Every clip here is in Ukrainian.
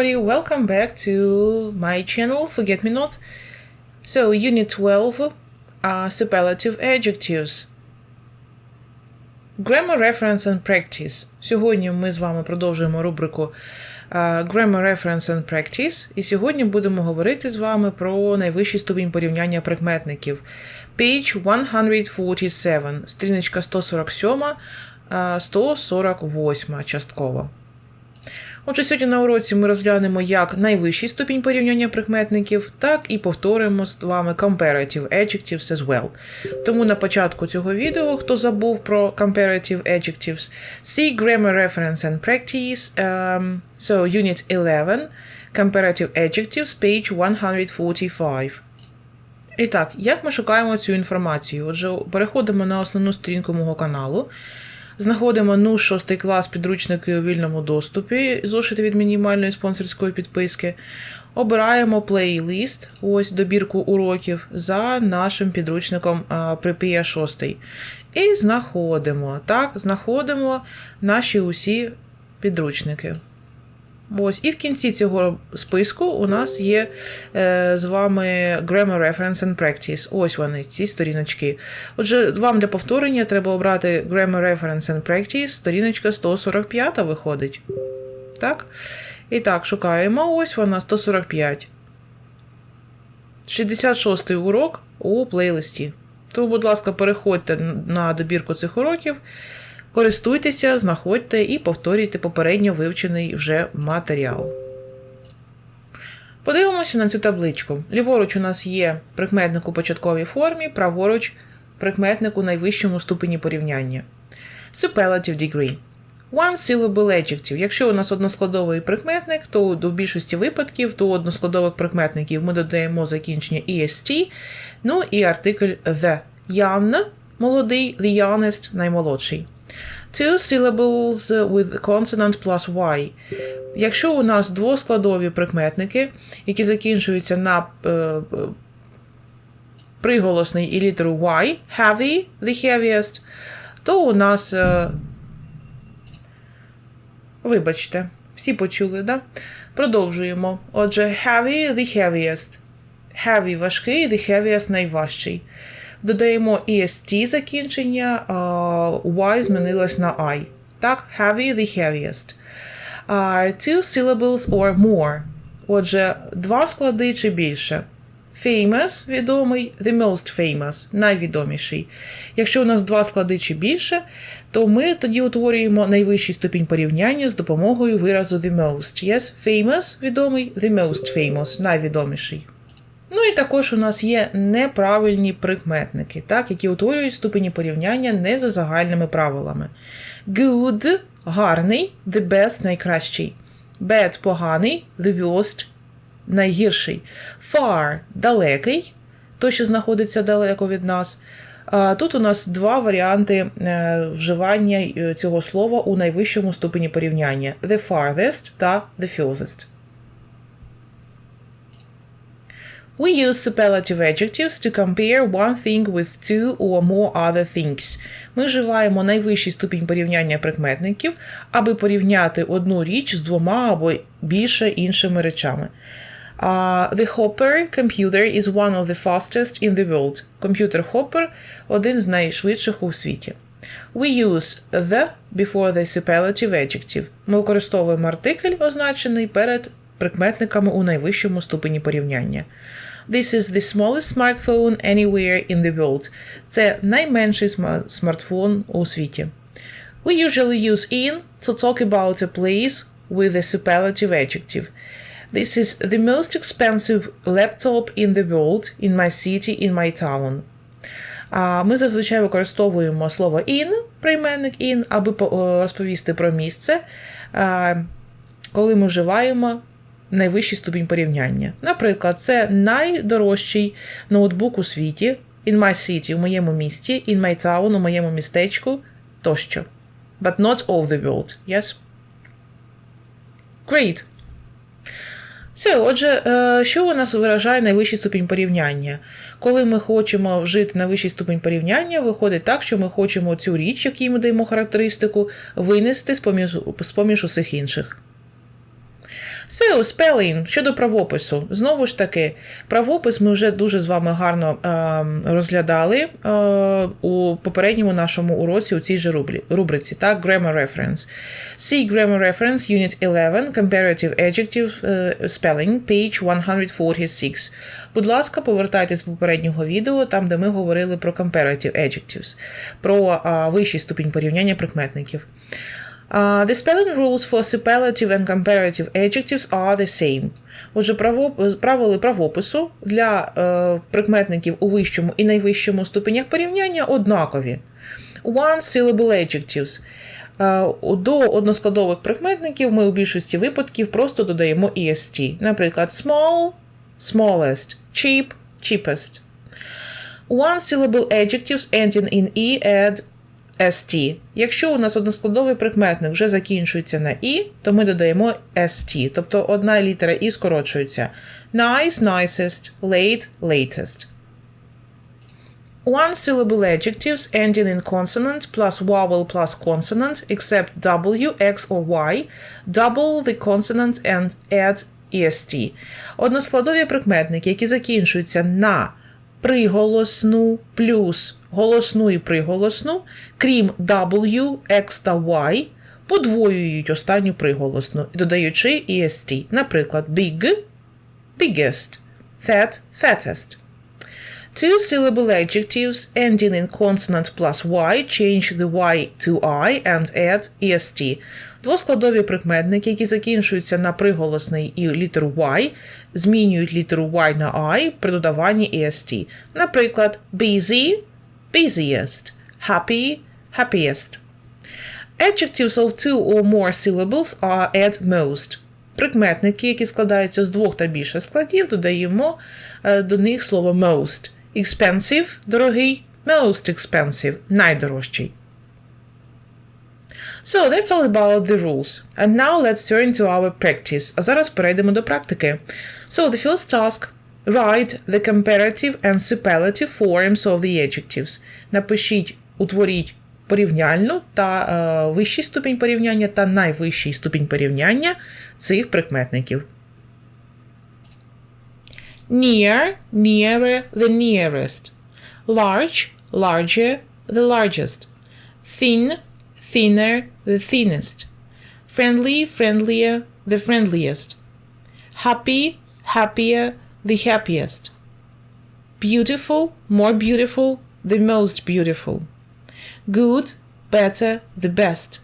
everybody, welcome back to my channel Forget Me Not. So, Unit 12 uh, Superlative Adjectives. Grammar Reference and Practice. Сьогодні ми з вами продовжуємо рубрику uh, Grammar Reference and Practice. І сьогодні будемо говорити з вами про найвищий ступінь порівняння прикметників. Page 147, стріночка 147, uh, 148 частково. Отже, сьогодні на уроці ми розглянемо як найвищий ступінь порівняння прикметників, так і повторимо з вами comparative adjectives as well. Тому на початку цього відео, хто забув про comparative adjectives, see grammar reference and practice. Um, so, Unit 11, comparative adjectives, page 145. І так, як ми шукаємо цю інформацію? Отже, переходимо на основну сторінку мого каналу. Знаходимо ну 6 клас підручники у вільному доступі, зошити від мінімальної спонсорської підписки. Обираємо плейлист, ось добірку уроків за нашим підручником Припія 6. І знаходимо. Так, знаходимо наші усі підручники. Ось, І в кінці цього списку у нас є е, з вами Grammar Reference and Practice. Ось вони, ці сторіночки. Отже, вам для повторення треба обрати Grammar Reference and Practice, сторіночка 145 виходить. Так? І так, шукаємо. Ось вона 145. 66 й урок у плейлисті. Тому, будь ласка, переходьте на добірку цих уроків. Користуйтеся, знаходьте і повторюйте попередньо вивчений вже матеріал. Подивимося на цю табличку. Ліворуч у нас є прикметник у початковій формі, праворуч прикметник у найвищому ступені порівняння. Superlative degree. One syllable adjective. Якщо у нас односкладовий прикметник, то у більшості випадків до односкладових прикметників ми додаємо закінчення EST, ну і артикль the. Young – молодий, the youngest – наймолодший. Two syllables with consonant plus y. Якщо у нас двоскладові прикметники, які закінчуються на е, приголосний і літеру y, heavy, the heaviest, то у нас, е, вибачте, всі почули, да? Продовжуємо. Отже, heavy, the heaviest. Heavy важкий, the heaviest найважчий. Додаємо EST закінчення, Y змінилось на I. Так, heavy the heaviest. Two syllables or more. Отже, два склади чи більше. Famous відомий, the most famous, найвідоміший. Якщо у нас два склади чи більше, то ми тоді утворюємо найвищий ступінь порівняння з допомогою виразу the most. Yes, famous відомий, the most famous, найвідоміший. Ну і також у нас є неправильні прикметники, так, які утворюють ступені порівняння не за загальними правилами. Good гарний, the best найкращий. Bad поганий, the worst найгірший. Far далекий, той, що знаходиться далеко від нас. Тут у нас два варіанти е, вживання е, цього слова у найвищому ступені порівняння: the farthest та the furthest. We use superlative adjectives to compare one thing with two or more other things. Ми вживаємо найвищий ступінь порівняння прикметників, аби порівняти одну річ з двома або більше іншими речами. Uh, the Hopper computer is one of the fastest in the world. Комп'ютер Hopper – один з найшвидших у світі. We use the before the superlative adjective. Ми використовуємо артикль, означений перед прикметниками у найвищому ступені порівняння. This is the smallest smartphone anywhere in the world. Це найменший смартфон у світі. We usually use in to talk about a place with a superlative adjective. This is the most expensive laptop in the world, in my city, in my town. Ми зазвичай використовуємо слово in, прийменник in, аби розповісти про місце, коли ми вживаємо найвищий ступінь порівняння. Наприклад, це найдорожчий ноутбук у світі, in my city, у моєму місті, in my town, у моєму містечку тощо. But not all the world. Yes? Great. Все, отже, е, що у нас виражає найвищий ступінь порівняння? Коли ми хочемо вжити найвищий ступінь порівняння, виходить так, що ми хочемо цю річ, якій ми даємо характеристику, винести з поміж, з поміж усіх інших. So, spelling щодо правопису. Знову ж таки, правопис ми вже дуже з вами гарно е, розглядали е, у попередньому нашому уроці у цій же рубрі, рубриці. Так, Grammar Reference. See Grammar Reference, Unit 11, Comparative Adjective е, Spelling, page 146. Будь ласка, повертайтесь з попереднього відео, там, де ми говорили про Comparative Adjectives, про е, вищий ступінь порівняння прикметників. Uh, the spelling rules for superlative and comparative adjectives are the same. Отже, правила правопису для е, прикметників у вищому і найвищому ступенях порівняння однакові. One syllable adjectives. Е, до односкладових прикметників ми у більшості випадків просто додаємо EST. Наприклад, small, smallest, cheap, cheapest. One syllable adjectives ending in E add ST. Якщо у нас односкладовий прикметник вже закінчується на І, то ми додаємо ST, тобто одна літера І скорочується. Nice, nicest, late, latest. One syllable adjectives ending in consonant plus vowel plus consonant except W, X or Y, double the consonant and add EST. Односкладові прикметники, які закінчуються на приголосну плюс голосну і приголосну, крім W, X та Y, подвоюють останню приголосну, додаючи EST. Наприклад, big, biggest, fat, fattest. Two syllable adjectives ending in consonant plus y change the y to i and add est. Двоскладові прикметники, які закінчуються на приголосний і літеру y, змінюють літеру y на і при додаванні est. Наприклад, busy busiest, happy, happiest. Adjectives of two or more syllables are at most. Прикметники, які складаються з двох та більше складів, додаємо до них слово most. Expensive дорогий, most expensive найдорожчий. So that's all about the rules. And now let's turn to our practice. А зараз перейдемо до практики. So the first task Write the comparative and superlative forms of the adjectives. Напишіть, утворіть порівняльну та е, вищий ступінь порівняння та найвищий ступінь порівняння цих прикметників. Near, nearer, the nearest. Large, larger, the largest. Thin, thinner, the thinnest. Friendly, friendlier, the friendliest. Happy, happier, the happiest. Beautiful, more beautiful, the most beautiful. Good, better, the best.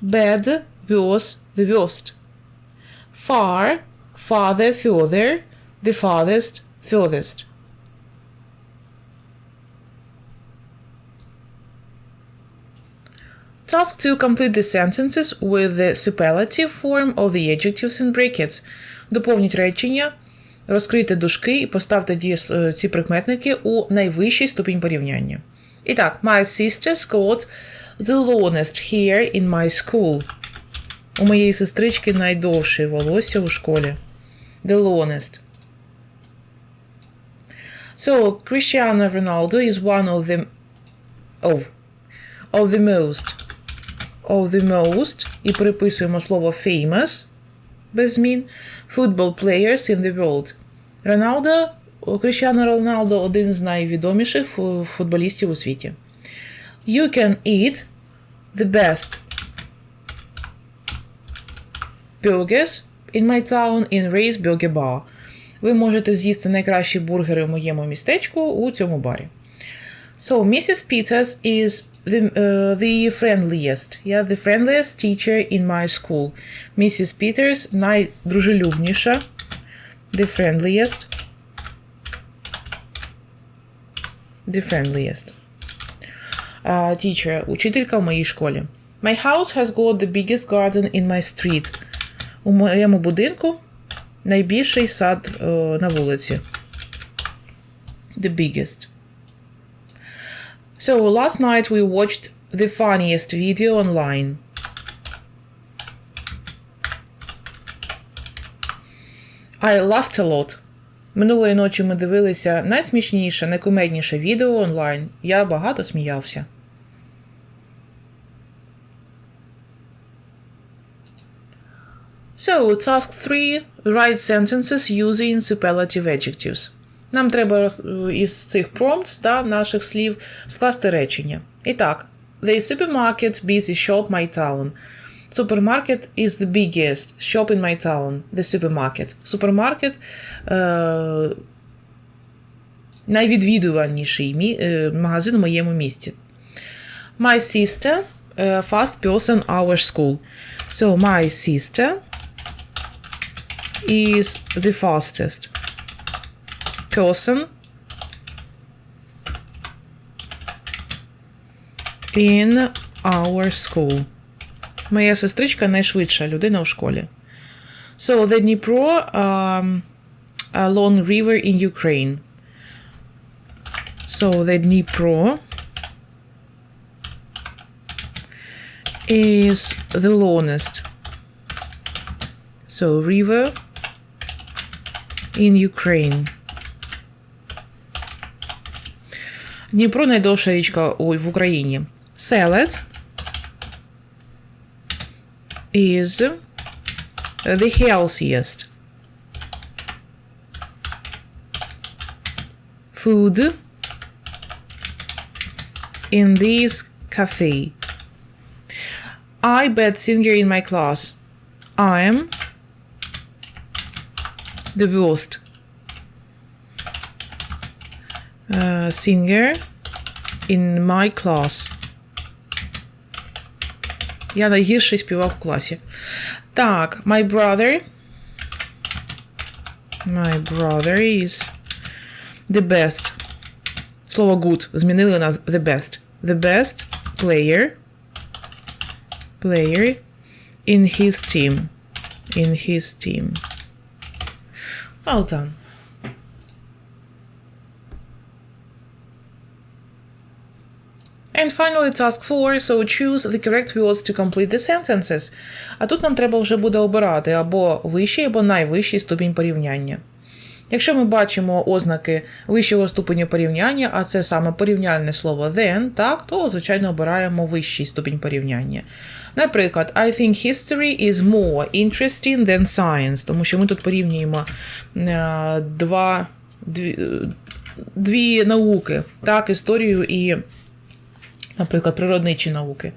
Bad, worse, the worst. Far, farther, further, the farthest, furthest. Task 2 complete the sentences with the superlative form of the adjectives in brackets. Доповніть речення розкрийте дужки і поставте ці прикметники у найвищий ступінь порівняння. І так, my sister's got the longest hair in my school. У моєї сестрички найдовше волосся у школі. The longest. So, Cristiano Ronaldo is one of the of, of the most of the most і переписуємо слово famous без змін football players in the world. Роналдо, Кріщано Роналдо один з найвідоміших футболістів у світі. You can eat the best burgers in my town in Ray's Burger Bar. Ви можете з'їсти найкращі бургери в моєму містечку у цьому барі. So, Mrs. Peters is the, uh, the friendliest. Yeah, the friendliest teacher in my school. Mrs. Peters найдружелюбніша. The friendliest. The friendliest. Uh, teacher, учителька в моїй школі. My house has got the biggest garden in my street. У моєму будинку найбільший сад uh, на вулиці. The biggest. So last night we watched the funniest video online. I laughed a lot. Минулої ночі ми дивилися найсмішніше, найкомедніше відео онлайн. Я багато сміявся. So, task 3. Write sentences using superlative adjectives. Нам треба із цих prompts та наших слів скласти речення. І так, The supermarket busy shop my town. Supermarket is the biggest shop in my town. The supermarket. Супермаркет е, найвідвідуваніший мі, е, магазин у моєму місті. My sister е, fast person our school. So my sister is the fastest person in our school. Моя сестричка найшвидша людина у школі. So, the Dnipro um, a long river in Ukraine. So, the Dnipro is the longest. So, river in Ukraine. Дніпро найдовша річка у- в Україні. Salad is the healthiest food in this cafe. I bet singer in my class. I am the worst uh, singer in my class. Я найгірший співак в класі. Так, my brother. My brother is the best. Слово good змінили на the best. The best player. Player in his team. In his team. Well done. And finally, task 4. So choose the correct words to complete the sentences. А тут нам треба вже буде обирати або вищий, або найвищий ступінь порівняння. Якщо ми бачимо ознаки вищого ступеню порівняння, а це саме порівняльне слово then, так, то, звичайно, обираємо вищий ступінь порівняння. Наприклад, I think history is more interesting than science, тому що ми тут порівнюємо е, два, дві, дві науки, так, історію і наприклад, природничі науки.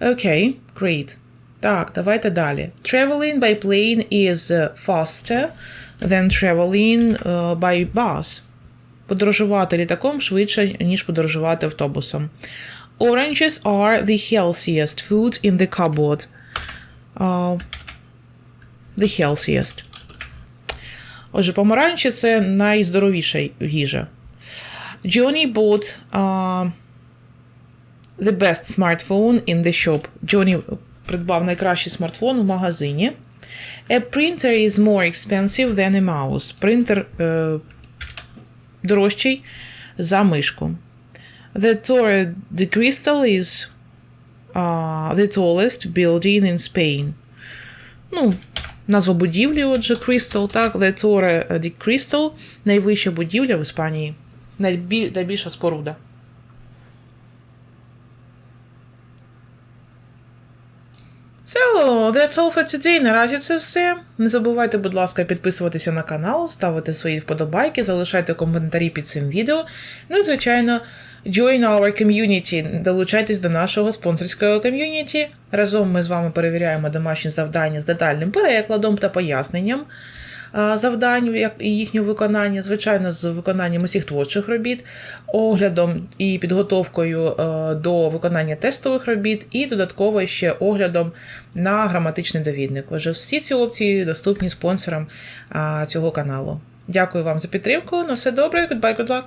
Окей, great. Так, давайте далі. Traveling by plane is faster than traveling uh, by bus. Подорожувати літаком швидше, ніж подорожувати автобусом. Oranges are the healthiest food in the cupboard. Uh, the healthiest. Отже, помаранчі це найздоровіша їжа. Johnny bought uh, the best smartphone in the shop. Джоні придбав найкращий смартфон в магазині. A printer is more expensive than a mouse. Принтер е, дорожчий за мишку. The Torre de Crystal is uh, the tallest building in Spain. Ну, назва будівлі, отже, Crystal, так, The Torre de Crystal – найвища будівля в Іспанії. Найбіль, найбільша споруда. So, that's all for today. Наразі це все. Не забувайте, будь ласка, підписуватися на канал, ставити свої вподобайки, залишайте коментарі під цим відео. Ну і, звичайно, join our community. Долучайтесь до нашого спонсорського ком'юніті. Разом ми з вами перевіряємо домашні завдання з детальним перекладом та поясненням завдань як і їхнього виконання, звичайно, з виконанням усіх творчих робіт, оглядом і підготовкою е, до виконання тестових робіт, і додатково ще оглядом на граматичний довідник. Отже, всі ці опції доступні спонсорам цього каналу. Дякую вам за підтримку. На все добре, goodbye, good luck!